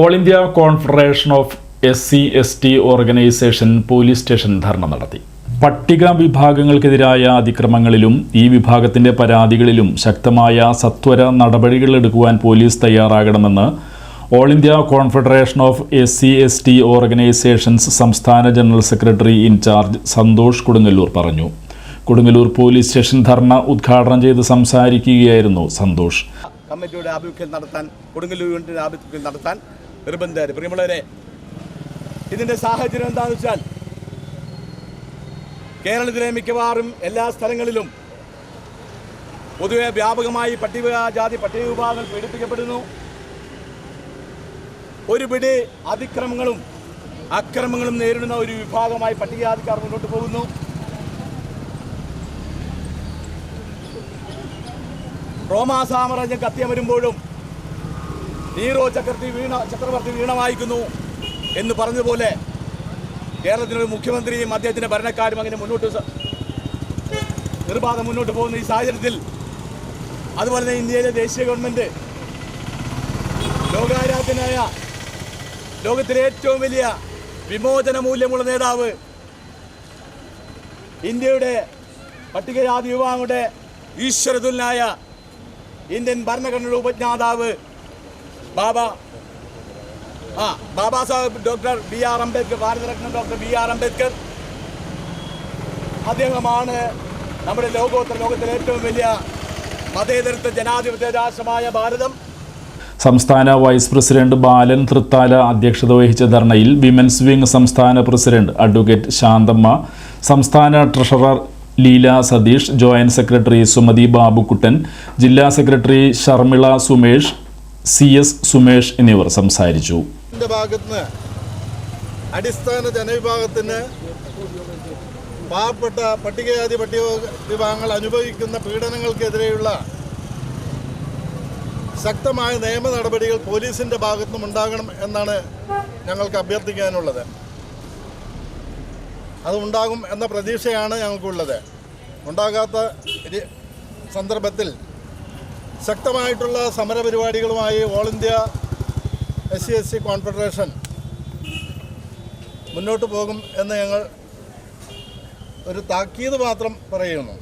All India confederation of S C S T organisation police station dharna നടത്തി. പട്ടിക വിഭാഗങ്ങൾക്കെതിരായ അതിക്രമങ്ങളിലും ഈ വിഭാഗത്തിന്റെ പരാതികളിലും ശക്തമായ സത്വര നടപടികൾ എടുക്കുവാൻ പോലീസ് തയ്യാറാകണമെന്ന് all India confederation of S C S T organisations സംസ്ഥാന general secretary in-charge Santhosh Kodungallur പറഞ്ഞു. കൊടുങ്ങല്ലൂർ പോലീസ് സ്റ്റേഷൻ ധർണ ഉദ്ഘാടനം ചെയ്ത് സംസാരിക്കുകയായിരുന്നു സന്തോഷ്. കമ്മിറ്റിയുടെ ആഭിമുഖ്യം നടത്താൻ കൊടുങ്ങല്ലൂർ യൂണിറ്റിന്റെ ആഭിമുഖ്യം നടത്താൻ നിർബന്ധമാര് പ്രിയമുള്ളവരെ ഇതിന്റെ സാഹചര്യം എന്താണെന്ന് വെച്ചാൽ കേരളത്തിലെ മിക്കവാറും എല്ലാ സ്ഥലങ്ങളിലും പൊതുവെ വ്യാപകമായി പട്ടികജാതി പട്ടിക വിഭാഗങ്ങൾ പീഡിപ്പിക്കപ്പെടുന്നു. ഒരുപിടി അതിക്രമങ്ങളും അക്രമങ്ങളും നേരിടുന്ന ഒരു വിഭാഗമായി പട്ടികജാതിക്കാർ മുന്നോട്ട് പോകുന്നു. റോമാ സാമ്രാജ്യം കത്തിയമരുമ്പോഴും നീറോ ചക്രവർത്തി വീണ ചക്രവർത്തി വീണ വായിക്കുന്നു എന്ന് പറഞ്ഞതുപോലെ കേരളത്തിനൊരു മുഖ്യമന്ത്രിയും അദ്ദേഹത്തിന്റെ ഭരണക്കാരും അങ്ങനെ മുന്നോട്ട് നിർബാധം മുന്നോട്ട് പോകുന്ന ഈ സാഹചര്യത്തിൽ അതുപോലെ തന്നെ ഇന്ത്യയിലെ ദേശീയ ഗവൺമെന്റ് ലോകാരാധ്യനായ ലോകത്തിലെ ഏറ്റവും വലിയ വിമോചന മൂല്യമുള്ള നേതാവ് ഇന്ത്യയുടെ പട്ടികജാതി വിഭാഗങ്ങളുടെ ഈശ്വരതുല്യനായ ഇന്ത്യൻ ഭരണഘടനയുടെ ഉപജ്ഞാതാവ് ബാബ. ആ Baba Saheb doctor B R Ambedkar Bharat Ratna doctor B R Ambedkar. അദ്ദേഹമാണ് നമ്മുടെ ലോകോത്തര ലോകത്തിലെ ഏറ്റവും വലിയ മതേതരത്വ ജനാധിപത്യ രാഷ്ട്രമായ ഭാരതം. സംസ്ഥാന വൈസ് പ്രസിഡന്റ് ബാലൻ തൃത്താല അധ്യക്ഷത വഹിച്ച ധർണയിൽ വിമൻസ് വിംഗ് സംസ്ഥാന പ്രസിഡന്റ് അഡ്വക്കേറ്റ് ശാന്തമ്മ സംസ്ഥാന treasurer Leela Satheesh joint secretary Sumathi Babukuttan ജില്ലാ secretary Sharmila Sumesh C S Sumesh എന്നിവർ സംസാരിച്ചു. അടിസ്ഥാന ജനവിഭാഗത്തിന് പാവപ്പെട്ട പട്ടികജാതി പട്ടിക വിഭാഗങ്ങൾ അനുഭവിക്കുന്ന പീഡനങ്ങൾക്കെതിരെയുള്ള ശക്തമായ നിയമ നടപടികൾ പോലീസിന്റെ ഭാഗത്തും ഉണ്ടാകണം എന്നാണ് ഞങ്ങൾക്ക് അഭ്യർത്ഥിക്കാനുള്ളത്. അതുണ്ടാകും എന്ന പ്രതീക്ഷയാണ് ഞങ്ങൾക്കുള്ളത്. ഉണ്ടാകാത്ത സന്ദർഭത്തിൽ ശക്തമായിട്ടുള്ള സമരപരിപാടികളുമായി all India S C S C confederation മുന്നോട്ട് പോകും എന്ന് ഞങ്ങൾ ഒരു താക്കീത് മാത്രം പറയുന്നു.